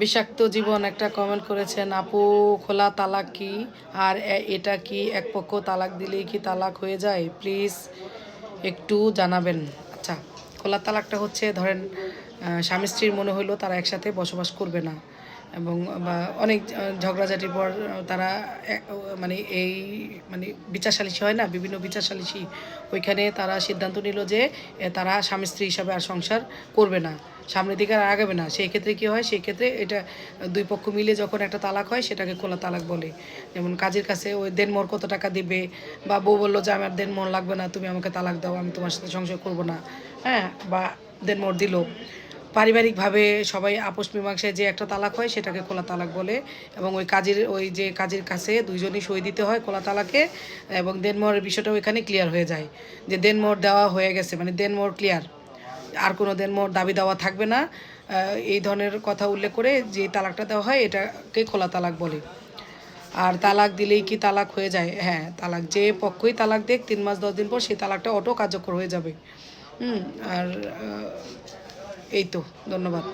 বিষাক্ত জীবন একটা কমেন্ট করেছেন, আপু, খোলা তালাক কি? আর এটা কি? এক পক্ষ তালাক দিলেই কি তালাক হয়ে যায়? প্লিজ একটু জানাবেন। আচ্ছা খোলা তালাকটা হচ্ছে, ধরেন স্বামী স্ত্রীর মনে হইল তারা একসাথে বসবাস করবে না এবং বা অনেক ঝগড়াঝাটির পর তারা মানে এই মানে বিচার হয় না, বিভিন্ন বিচার ওইখানে তারা সিদ্ধান্ত নিল যে তারা স্বামী স্ত্রী হিসাবে আর সংসার করবে না। সামনের দিকে আর আগাবে না। সেই ক্ষেত্রে কী হয়? সেই ক্ষেত্রে এটা দুই পক্ষ মিলে যখন একটা তালাক হয়, সেটাকে খোলা তালাক বলে। যেমন কাজের কাছে ওই দেনমোর কত টাকা দিবে? বা বউ বলল যে, আমার দেনমোর লাগবে না, তুমি আমাকে তালাক দাও, আমি তোমার সাথে সংসার করব না। হ্যাঁ? বা দেনমোর দিল। পারিবারিকভাবে সবাই আপোষ মীমাংসায় যে একটা তালাক হয়, সেটাকে খোলা তালাক বলে। এবং ওই কাজের, ওই যে কাজের কাছে দুইজনই সই দিতে হয় খোলা তালাকে। এবং দেনমোহরের বিষয়টা ওইখানে ক্লিয়ার হয়ে যায়। যে দেনমোহর দেওয়া হয়ে গেছে মানে দেনমোহর ক্লিয়ার আর কোনো মোর দাবি দেওয়া থাকবে না। এই ধরনের কথা উল্লেখ করে যে তালাকটা দেওয়া হয়, এটাকে খোলা তালাক বলে। আর তালাক দিলেই কি তালাক হয়ে যায়? হ্যাঁ তালাক যে পক্ষই তালাক দেখ তিন মাস, দশ দিন পর সেই তালাকটা অটো কার্যকর হয়ে যাবে। হুম, আর এই তো, ধন্যবাদ।